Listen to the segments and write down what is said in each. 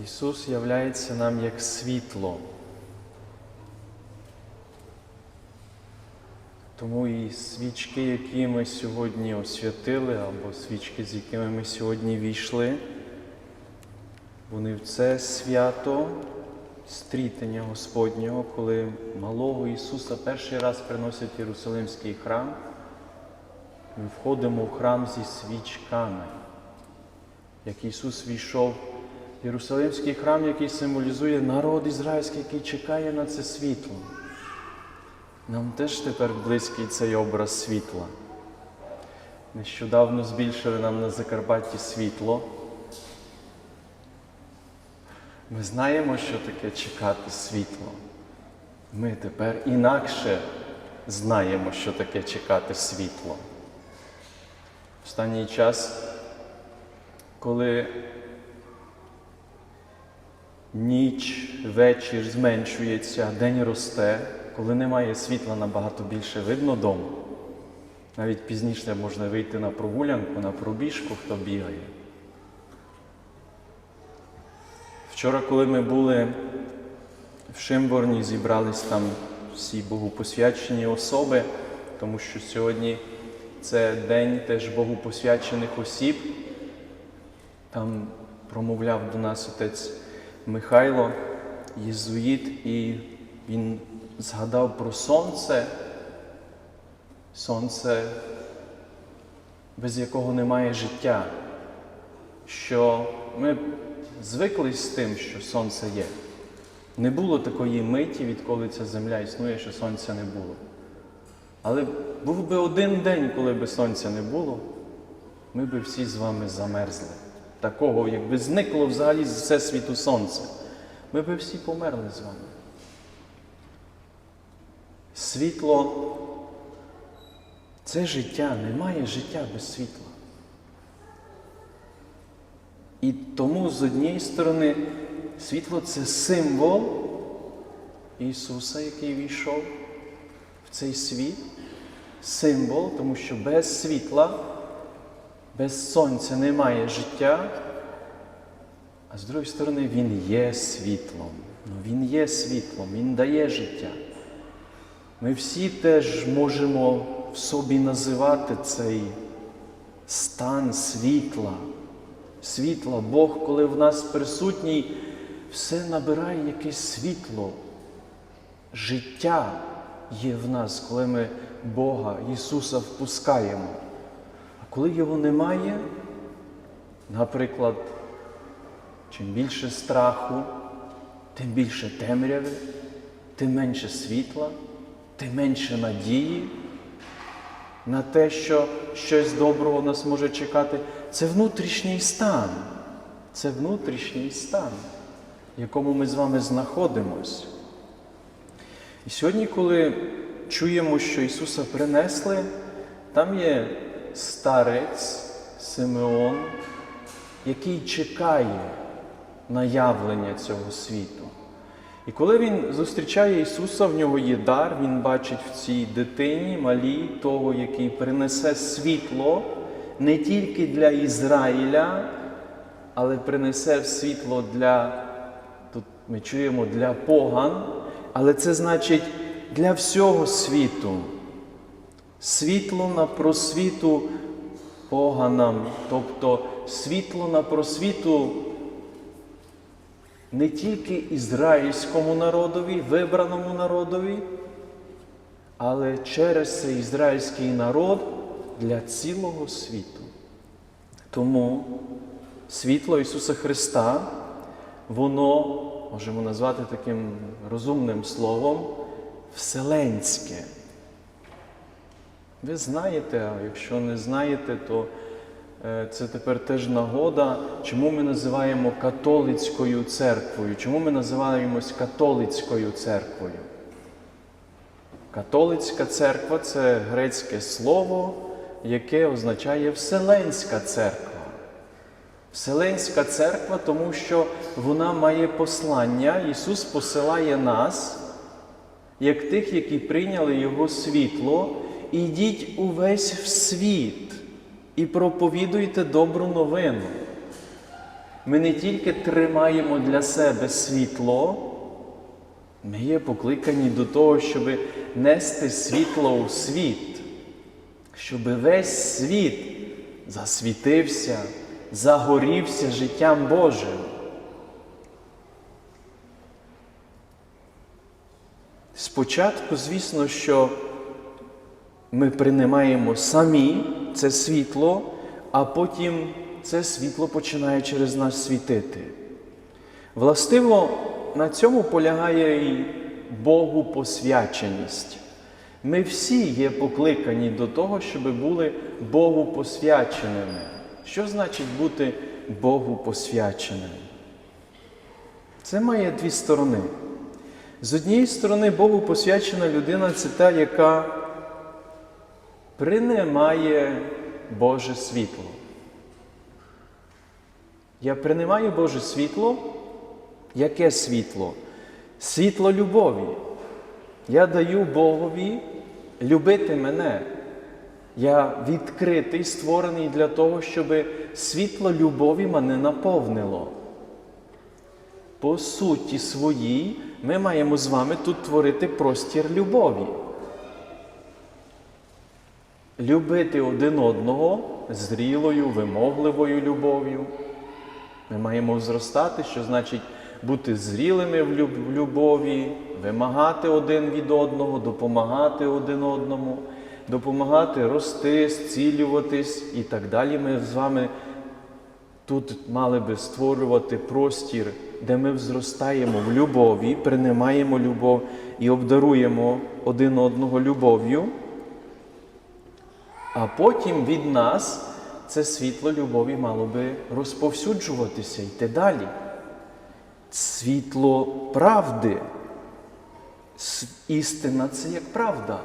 Ісус являється нам як світло. Тому і свічки, які ми сьогодні освятили, або свічки, з якими ми сьогодні війшли, вони в це свято стрітення Господнього, коли малого Ісуса перший раз приносять в Єрусалимський храм, ми входимо в храм зі свічками. Як Ісус війшов Єрусалимський храм, який символізує народ ізраїльський, який чекає на це світло. Нам теж тепер близький цей образ світла. Нещодавно збільшили нам на Закарпатті світло. Ми знаємо, що таке чекати світло. Ми тепер інакше знаємо, що таке чекати світло. Останній час, коли ніч, вечір зменшується, день росте, коли немає світла набагато більше видно дому. Навіть пізніше можна вийти на прогулянку, на пробіжку, хто бігає. Вчора, коли ми були в Шимборні, зібрались там всі богопосвячені особи, тому що сьогодні це день теж богопосвячених осіб. Там промовляв до нас отець Михайло, єзуїт, і він згадав про сонце, сонце, без якого немає життя, що ми звикли з тим, що сонце є. Не було такої миті, відколи ця земля існує, що сонця не було. Але був би один день, коли би сонця не було, ми би всі з вами замерзли. Такого, якби зникло взагалі з всесвіту сонце, ми би всі померли з вами. Світло це життя, немає життя без світла. І тому з однієї сторони світло це символ Ісуса, який війшов в цей світ, символ, тому що без світла, без сонця немає життя, а з другої сторони, Він є світлом. Ну, Він є світлом, Він дає життя. Ми всі теж можемо в собі називати цей стан світла. Світла, Бог, коли в нас присутній, все набирає якесь світло. Життя є в нас, коли ми Бога, Ісуса впускаємо. Коли його немає, наприклад, чим більше страху, тим більше темряви, тим менше світла, тим менше надії на те, що щось доброго нас може чекати. Це внутрішній стан. Це внутрішній стан, в якому ми з вами знаходимось. І сьогодні, коли чуємо, що Ісуса принесли, там є старець Симеон, який чекає на явлення цього світу. І коли він зустрічає Ісуса, в нього є дар, він бачить в цій дитині малій того, який принесе світло не тільки для Ізраїля, але принесе світло для, тут ми чуємо, для поган, але це значить для всього світу. Світло на просвіту поганам, тобто світло на просвіту не тільки ізраїльському народові, вибраному народові, але через цей ізраїльський народ для цілого світу. Тому світло Ісуса Христа, воно можемо назвати таким розумним словом вселенське. Ви знаєте, а якщо не знаєте, то е, це тепер теж нагода, чому ми називаємо католицькою церквою, чому ми називаємось католицькою церквою. Католицька церква це грецьке слово, яке означає Вселенська церква. Вселенська церква, тому що вона має послання, Ісус посилає нас, як тих, які прийняли Його світло, ідіть увесь в світ і проповідуйте добру новину. Ми не тільки тримаємо для себе світло, ми є покликані до того, щоб нести світло у світ, щоб весь світ засвітився, загорівся життям Божим. Спочатку, звісно, що ми приймаємо самі це світло, а потім це світло починає через нас світити. Властиво, на цьому полягає і Богу посвяченість. Ми всі є покликані до того, щоб були Богу посвяченими. Що значить бути Богу посвяченим? Це має дві сторони. З однієї сторони, Богу посвячена людина це та, яка приймає Боже світло. Я приймаю Боже світло. Яке світло? Світло любові. Я даю Богові любити мене. Я відкритий, створений для того, щоб світло любові мене наповнило. По суті своїй, ми маємо з вами тут творити простір любові. Любити один одного зрілою, вимогливою любов'ю. Ми маємо зростати, що значить бути зрілими в любові, вимагати один від одного, допомагати один одному, допомагати рости, зцілюватись і так далі. Ми з вами тут мали би створювати простір, де ми зростаємо в любові, приймаємо любов і обдаруємо один одного любов'ю. А потім від нас це світло любові мало би розповсюджуватися, йти далі. Світло правди. Істина це як правда.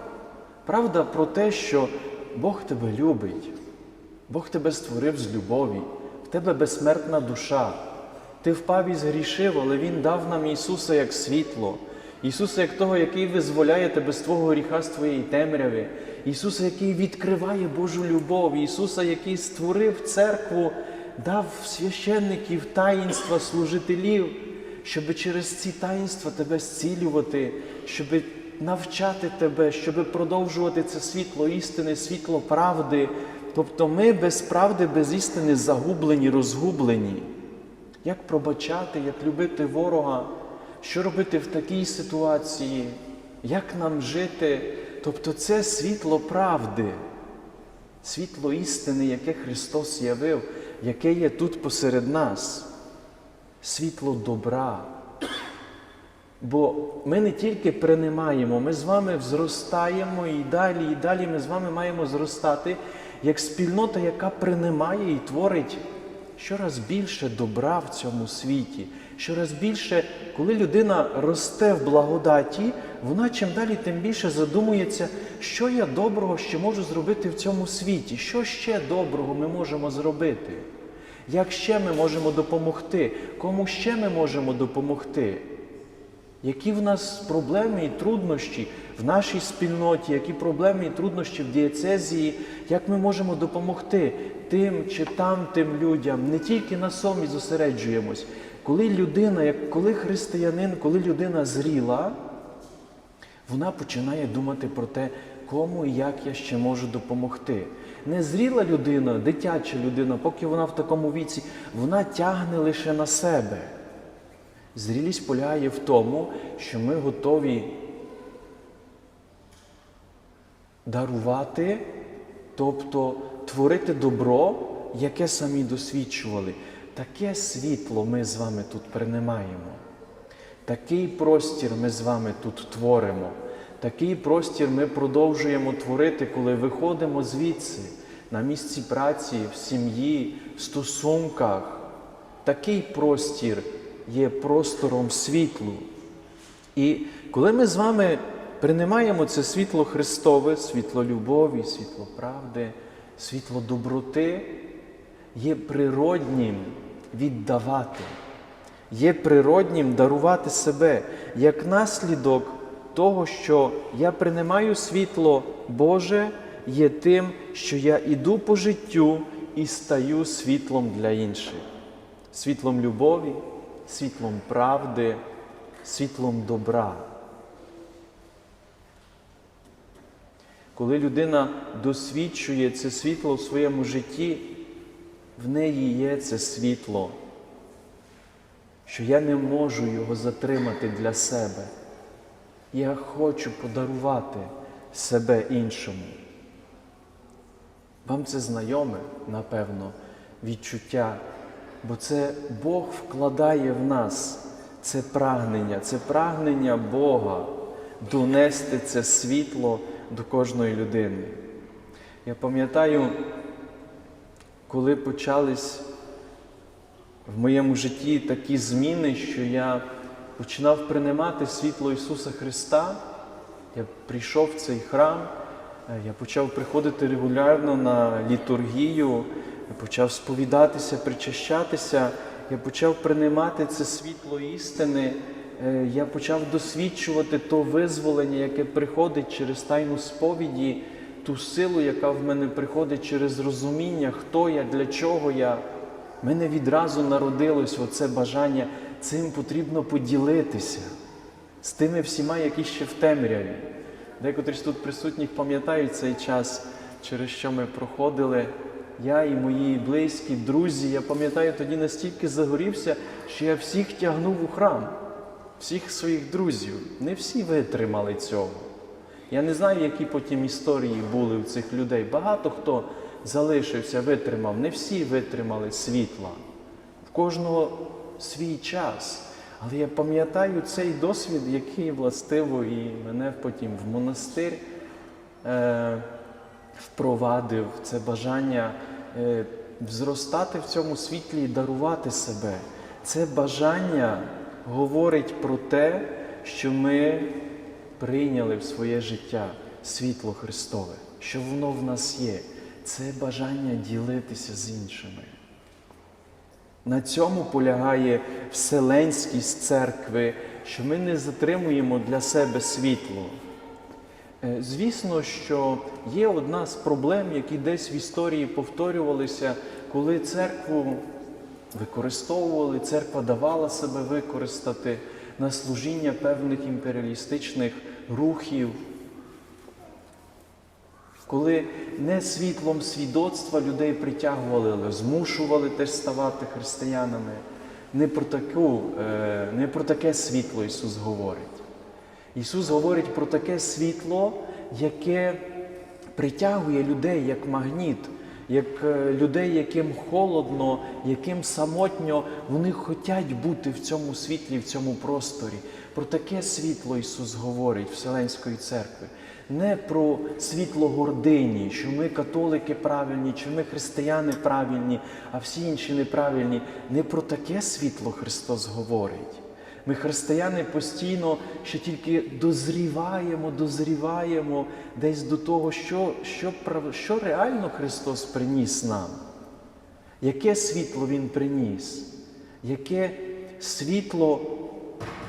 Правда про те, що Бог тебе любить, Бог тебе створив з любові, в тебе безсмертна душа. Ти впав і згрішив, але Він дав нам Ісуса як світло, Ісуса як того, який визволяє тебе з твого гріха, з твоєї темряви, Ісуса, який відкриває Божу любов, Ісуса, який створив церкву, дав священників, таїнства, служителів, щоб через ці таїнства тебе зцілювати, щоб навчати тебе, щоб продовжувати це світло істини, світло правди. Тобто ми без правди, без істини загублені, розгублені. Як пробачати, як любити ворога, що робити в такій ситуації, як нам жити? Тобто це світло правди, світло істини, яке Христос явив, яке є тут посеред нас, світло добра. Бо ми не тільки приймаємо, ми з вами зростаємо і далі, і далі ми з вами маємо зростати як спільнота, яка приймає і творить щораз більше добра в цьому світі. Щораз більше, коли людина росте в благодаті, вона чим далі, тим більше задумується, що я доброго ще можу зробити в цьому світі, що ще доброго ми можемо зробити, як ще ми можемо допомогти, кому ще ми можемо допомогти. Які в нас проблеми і труднощі в нашій спільноті, які проблеми і труднощі в дієцезії, як ми можемо допомогти тим чи там тим людям, не тільки на собі зосереджуємось. Коли людина, як коли християнин, коли людина зріла, вона починає думати про те, кому і як я ще можу допомогти. Незріла людина, дитяча людина, поки вона в такому віці, вона тягне лише на себе. Зрілість полягає в тому, що ми готові дарувати, тобто творити добро, яке самі досвідчували. Таке світло ми з вами тут приймаємо. Такий простір ми з вами тут творимо. Такий простір ми продовжуємо творити, коли виходимо звідси, на місці праці, в сім'ї, в стосунках. Такий простір є простором світлу. І коли ми з вами приймаємо це світло Христове, світло любові, світло правди, світло доброти, є природнім віддавати, є природнім дарувати себе як наслідок того, що я приймаю світло Боже, є тим, що я іду по життю і стаю світлом для інших. світлом любові, світлом правди, світлом добра. Коли людина досвідчує це світло в своєму житті, в неї є це світло, що я не можу його затримати для себе. Я хочу подарувати себе іншому. Вам це знайоме, напевно, відчуття, бо це Бог вкладає в нас. Це прагнення, це прагнення Бога донести це світло до кожної людини. Я пам'ятаю, коли почались в моєму житті такі зміни, що я починав приймати світло Ісуса Христа, я прийшов в цей храм, е, я почав приходити регулярно на літургію, я почав сповідатися, причащатися, я почав приймати це світло істини, е, я почав досвідчувати то визволення, яке приходить через тайну сповіді, ту силу, яка в мене приходить через розуміння, хто я, для чого я. В мене відразу народилось оце бажання, цим потрібно поділитися з тими всіма, які ще в темряві. Декотрі з тут присутніх пам'ятають цей час, через що ми проходили. Я і мої близькі, друзі, я пам'ятаю, тоді настільки загорівся, що я всіх тягнув у храм, всіх своїх друзів. Не всі витримали цього. Я не знаю, які потім історії були у цих людей. Багато хто залишився, витримав, не всі витримали світла. В кожного свій час. Але я пам'ятаю цей досвід, який властиво і мене потім в монастир е, впровадив, це бажання е, зростати в цьому світлі і дарувати себе. Це бажання говорить про те, що ми прийняли в своє життя світло Христове, що воно в нас є. Це бажання ділитися з іншими. На цьому полягає вселенськість церкви, що ми не затримуємо для себе світло. Е, Звісно, що є одна з проблем, які десь в історії повторювалися, коли церкву використовували, церква давала себе використати на служіння певних імперіалістичних рухів, коли не світлом свідоцтва людей притягували, але змушували теж ставати християнами. Не про, таку, е, не про таке світло Ісус говорить. Ісус говорить про таке світло, яке притягує людей як магніт, як е, людей, яким холодно, яким самотньо, вони хочуть бути в цьому світлі, в цьому просторі. Про таке світло Ісус говорить Вселенської церкви. Не про світло гордині, що ми католики правильні, що ми християни правильні, а всі інші неправильні. Не про таке світло Христос говорить. Ми, християни, постійно ще тільки дозріваємо, дозріваємо десь до того, що, що, що реально Христос приніс нам. Яке світло Він приніс? Яке світло,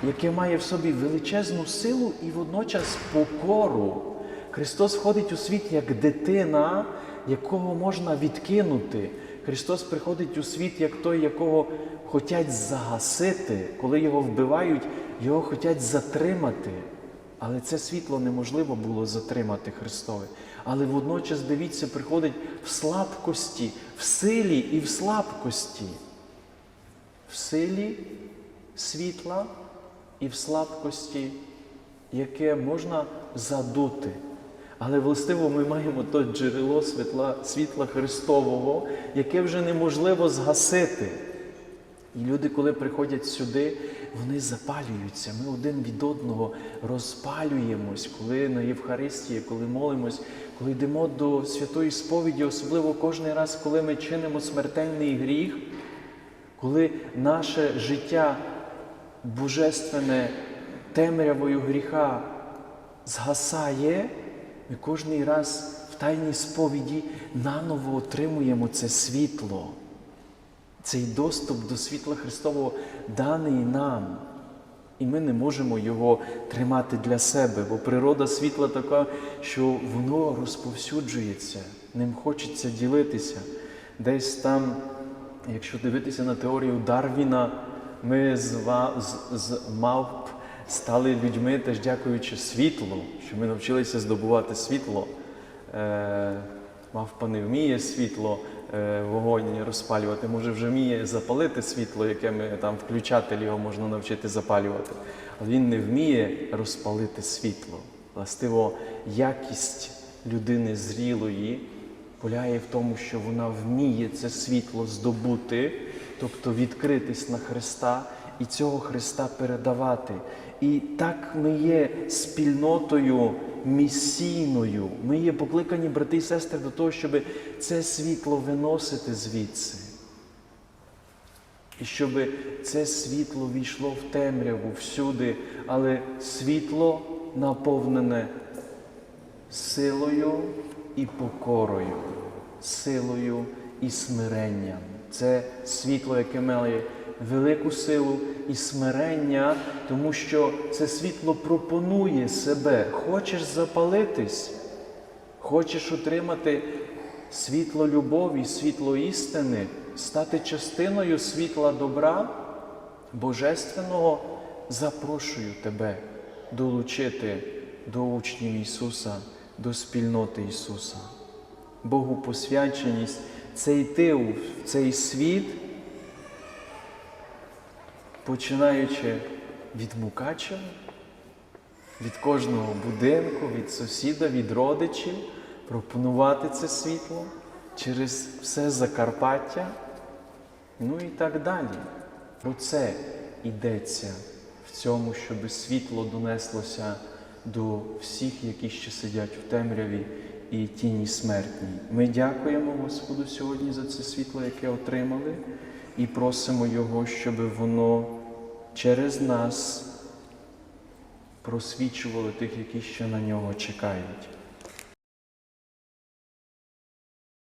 яке має в собі величезну силу і водночас покору. Христос входить у світ як дитина, якого можна відкинути. Христос приходить у світ як той, якого хочуть загасити, коли його вбивають, його хочуть затримати. Але це світло неможливо було затримати Христове. Але водночас, дивіться, приходить в слабкості, в силі і в слабкості. В силі світла і в слабкості, яке можна задути. Але властиво ми маємо то джерело світла, світла Христового, яке вже неможливо згасити. І люди, коли приходять сюди, вони запалюються. Ми один від одного розпалюємось, коли на Євхаристії, коли молимось, коли йдемо до святої сповіді, особливо кожен раз, коли ми чинимо смертельний гріх, коли наше життя божественне темрявою гріха згасає, ми кожний раз в тайній сповіді наново отримуємо це світло. Цей доступ до світла Христового даний нам. І ми не можемо його тримати для себе, бо природа світла така, що воно розповсюджується, ним хочеться ділитися. Десь там якщо дивитися на теорію Дарвіна, ми з, з, з мавп стали людьми теж дякуючи світлу, що ми навчилися здобувати світло. Е, мавпа не вміє світло, е, вогонь розпалювати, може вже вміє запалити світло, яке ми там включатель його можна навчити запалювати. Але він не вміє розпалити світло. Властиво, якість людини зрілої полягає в тому, що вона вміє це світло здобути, тобто відкритись на Христа і цього Христа передавати. І так ми є спільнотою місійною. Ми є покликані, брати і сестри, до того, щоб це світло виносити звідси. І щоб це світло війшло в темряву всюди, але світло наповнене силою і покорою, силою і смиренням. Це світло, яке має велику силу і смирення, тому що це світло пропонує себе. Хочеш запалитись, хочеш отримати світло любові, світло істини, стати частиною світла добра Божественного, запрошую тебе долучити до учнів Ісуса, до спільноти Ісуса. Богу посвяченість це йти в цей світ, починаючи від Мукачева, від кожного будинку, від сусіда, від родичів, пропонувати це світло через все Закарпаття, ну і так далі. Про це йдеться в цьому, щоб світло донеслося до всіх, які ще сидять в темряві і тіні смертній. Ми дякуємо Господу сьогодні за це світло, яке отримали, і просимо Його, щоб воно через нас просвічували тих, які ще на нього чекають.